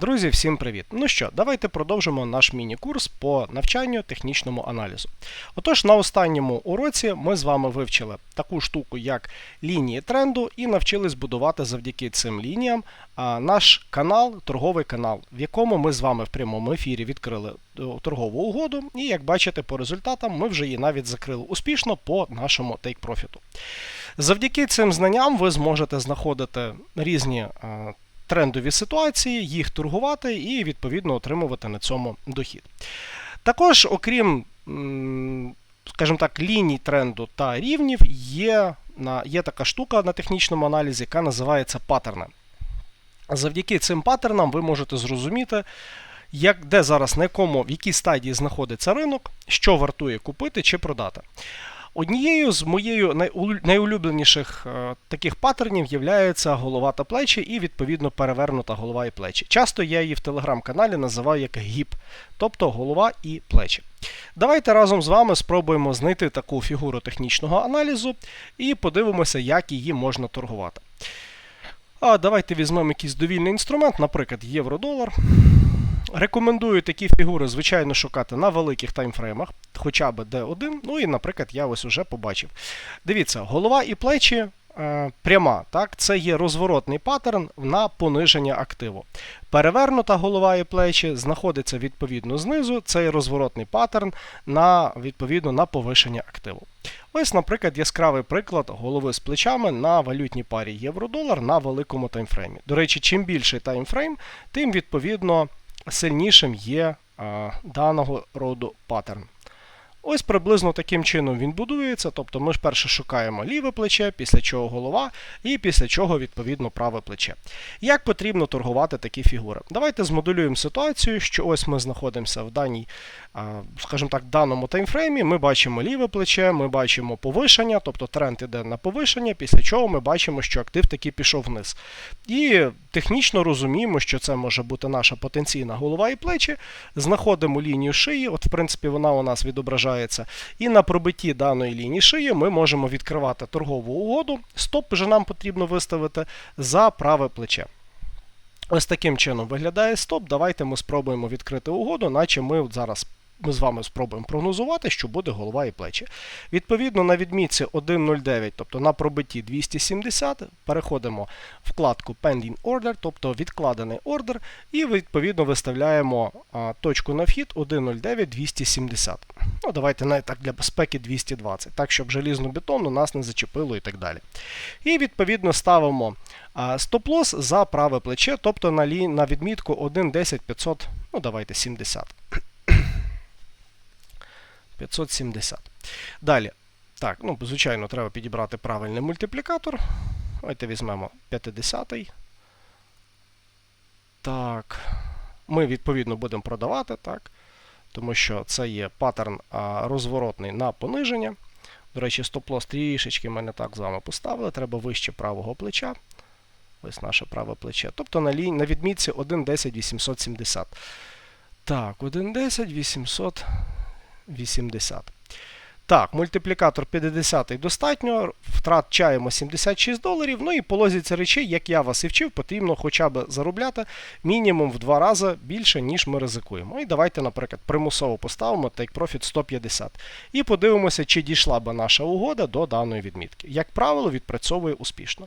Друзі, всім привіт! Ну що, давайте продовжимо наш міні-курс по навчанню технічному аналізу. Отож, на останньому уроці ми з вами вивчили таку штуку, як лінії тренду, і навчились будувати завдяки цим лініям наш канал, торговий канал, в якому ми з вами в прямому ефірі відкрили е, торгову угоду. І як бачите, по результатам ми вже її навіть закрили успішно по нашому тейк-профіту. Завдяки цим знанням ви зможете знаходити різні. Трендові ситуації, їх торгувати і відповідно отримувати на цьому дохід. Також, окрім, скажімо так, ліній тренду та рівнів, є, на, є така штука на технічному аналізі, яка називається паттерни. Завдяки цим паттернам ви можете зрозуміти, як, де зараз на якому, в якій стадії знаходиться ринок, що вартує купити чи продати. Однією з моєю найулюбленіших е, таких паттернів є голова та плечі і відповідно перевернута голова і плечі. Часто я її в телеграм-каналі називаю як гіп, тобто голова і плечі. Давайте разом з вами спробуємо знайти таку фігуру технічного аналізу і подивимося, як її можна торгувати. А давайте візьмемо якийсь довільний інструмент, наприклад, євро-долар. Рекомендую такі фігури, звичайно, шукати на великих таймфреймах, хоча б D1. Ну і, наприклад, я ось уже побачив. Дивіться, голова і плечі е, пряма. Так? Це є розворотний паттерн на пониження активу. Перевернута голова і плечі знаходиться відповідно знизу. Це є розворотний паттерн на, відповідно, на повишення активу. Ось, наприклад, яскравий приклад голови з плечами на валютній парі євро-долар на великому таймфреймі. До речі, чим більший таймфрейм, тим відповідно сильнішим є даного роду паттерн. Ось приблизно таким чином він будується. Тобто ми ж перше шукаємо ліве плече, після чого голова, і після чого, відповідно, праве плече. Як потрібно торгувати такі фігури? Давайте змоделюємо ситуацію, що ось ми знаходимося в даній, скажімо так, даному таймфреймі. Ми бачимо ліве плече, ми бачимо повишення, тобто тренд іде на повишення, після чого ми бачимо, що актив таки пішов вниз. І технічно розуміємо, що це може бути наша потенційна голова і плечі. Знаходимо лінію шиї, от, в принципі, вона у нас відображається. І на пробитті даної лінії шиї ми можемо відкривати торгову угоду. Стоп вже нам потрібно виставити за праве плече. Ось таким чином виглядає стоп. Давайте ми спробуємо відкрити угоду, наче ми от зараз ми з вами спробуємо прогнозувати, що буде голова і плечі. Відповідно, на відмітці 1.09, тобто на пробитті 270, переходимо в вкладку Pending Order, тобто відкладений ордер, і відповідно виставляємо точку на вхід 1.09 270. Ну, давайте навіть так для безпеки 220, так, щоб желізну бетонну нас не зачепило і так далі. І відповідно ставимо стоп-лос за праве плече, тобто на, лі... на відмітку 1.10 500, ну давайте 70. 570. Далі. Так, ну, звичайно, треба підібрати правильний мультиплікатор. Давайте візьмемо 50-й. Так. Ми, відповідно, будемо продавати, так. Тому що це є паттерн а, розворотний на пониження. До речі, стоп-лос трішечки ми не так з вами поставили. Треба вище правого плеча. Ось наше праве плече. Тобто на, лі... на відмітці 1.10 870. Так, 1.10 800. 80. Так, мультиплікатор 50 достатньо, втрачаємо 76 доларів. Ну і по лозіці речей, як я вас і вчив, потрібно хоча б заробляти мінімум в два рази більше, ніж ми ризикуємо. І давайте, наприклад, примусово поставимо Take Profit 150. І подивимося, чи дійшла би наша угода до даної відмітки. Як правило, відпрацьовує успішно.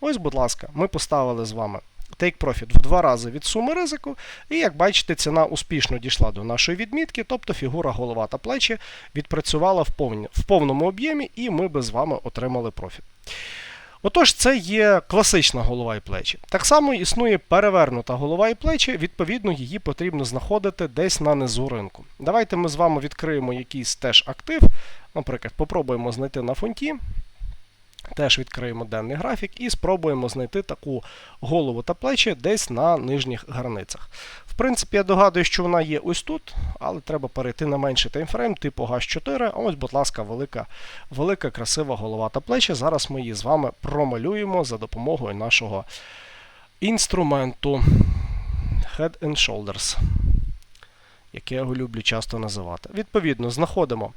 Ось, будь ласка, ми поставили з вами. Take Profit в два рази від суми ризику, і як бачите, ціна успішно дійшла до нашої відмітки, тобто фігура голова та плечі відпрацювала в, повні, в повному об'ємі, і ми би з вами отримали профіт. Отож, це є класична голова і плечі. Так само існує перевернута голова і плечі, відповідно, її потрібно знаходити десь на низу ринку. Давайте ми з вами відкриємо якийсь теж актив. Наприклад, попробуємо знайти на фонті. Теж відкриємо денний графік і спробуємо знайти таку голову та плечі десь на нижніх границях. В принципі, я догадую, що вона є ось тут, але треба перейти на менший таймфрейм, типу GAS4. Ось, будь ласка, велика, велика, красива голова та плечі. Зараз ми її з вами промалюємо за допомогою нашого інструменту Head and Shoulders, яке я його люблю часто називати. Відповідно, знаходимо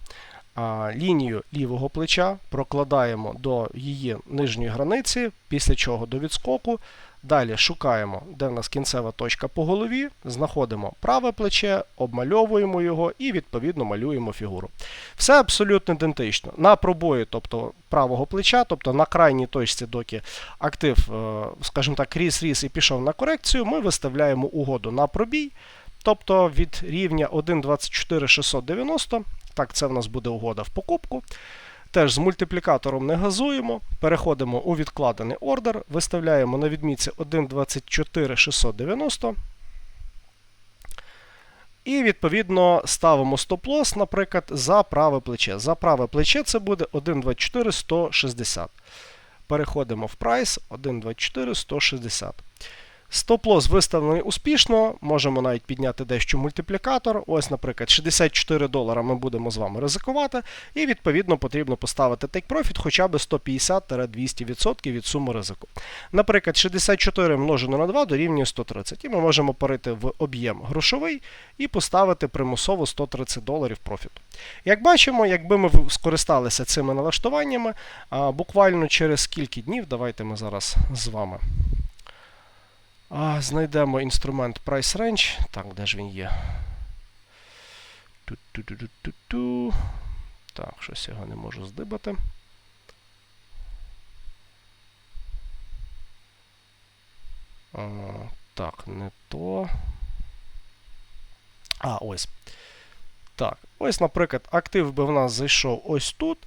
лінію лівого плеча, прокладаємо до її нижньої границі, після чого до відскоку Далі шукаємо, де в нас кінцева точка по голові, знаходимо праве плече, обмальовуємо його і відповідно малюємо фігуру. Все абсолютно ідентично. На пробої, тобто правого плеча, тобто на крайній точці, доки актив, е, скажімо так, ріс-ріс і пішов на корекцію, ми виставляємо угоду на пробій. Тобто від рівня 1.24690, так, це в нас буде угода в покупку. Теж з мультиплікатором не газуємо, переходимо у відкладений ордер, виставляємо на відмітці 1.24690. І відповідно ставимо стоп-лосс, наприклад, за праве плече. За праве плече це буде 1.24160. Переходимо в прайс 1.24160. Стоп-лосс виставлений успішно, можемо навіть підняти дещо мультиплікатор. Ось, наприклад, 64 долара ми будемо з вами ризикувати, і відповідно потрібно поставити take profit хоча б 150-200% від суми ризику. Наприклад, 64 множено на 2 дорівнює 130. І ми можемо перейти в об'єм грошовий і поставити примусово 130 доларів профіту. Як бачимо, якби ми скористалися цими налаштуваннями, буквально через скільки днів, давайте ми зараз з вами. А, Знайдемо інструмент Price Range. Так, де ж він є? Ту-ту-ту-ту-ту. Так, щось його не можу здибати. А, Так, не то. А, ось. Так, ось, наприклад, актив би в нас зайшов ось тут.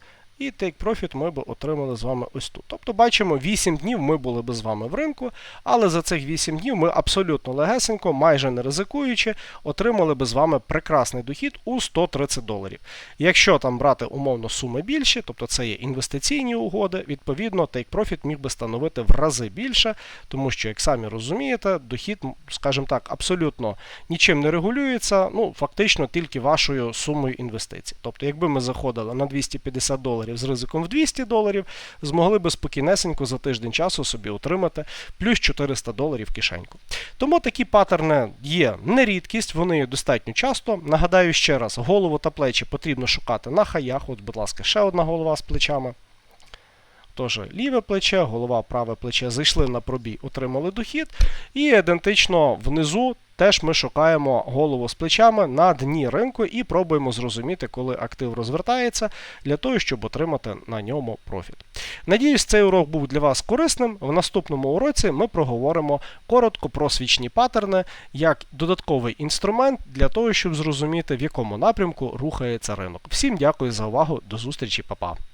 І take profit ми б отримали з вами ось тут. Тобто, бачимо, 8 днів ми були б з вами в ринку, але за цих 8 днів ми абсолютно легесенько, майже не ризикуючи, отримали б з вами прекрасний дохід у 130 доларів. Якщо там брати умовно суми більші, тобто це є інвестиційні угоди, відповідно, take profit міг би становити в рази більше, тому що, як самі розумієте, дохід, скажімо так, абсолютно нічим не регулюється, ну, фактично тільки вашою сумою інвестицій. Тобто, якби ми заходили на 250 доларів з ризиком в 200 доларів, змогли би спокійнесенько за тиждень часу собі отримати плюс 400 доларів в кишеньку. Тому такі паттерни є не рідкість, вони достатньо часто. Нагадаю ще раз, голову та плечі потрібно шукати на хаях. От, будь ласка, ще одна голова з плечами. Тож ліве плече, голова, праве плече зайшли на пробій, отримали дохід. І ідентично внизу теж ми шукаємо голову з плечами на дні ринку і пробуємо зрозуміти, коли актив розвертається, для того, щоб отримати на ньому профіт. Надіюсь, цей урок був для вас корисним. В наступному уроці ми проговоримо коротко про свічні паттерни як додатковий інструмент для того, щоб зрозуміти, в якому напрямку рухається ринок. Всім дякую за увагу, до зустрічі, па-па!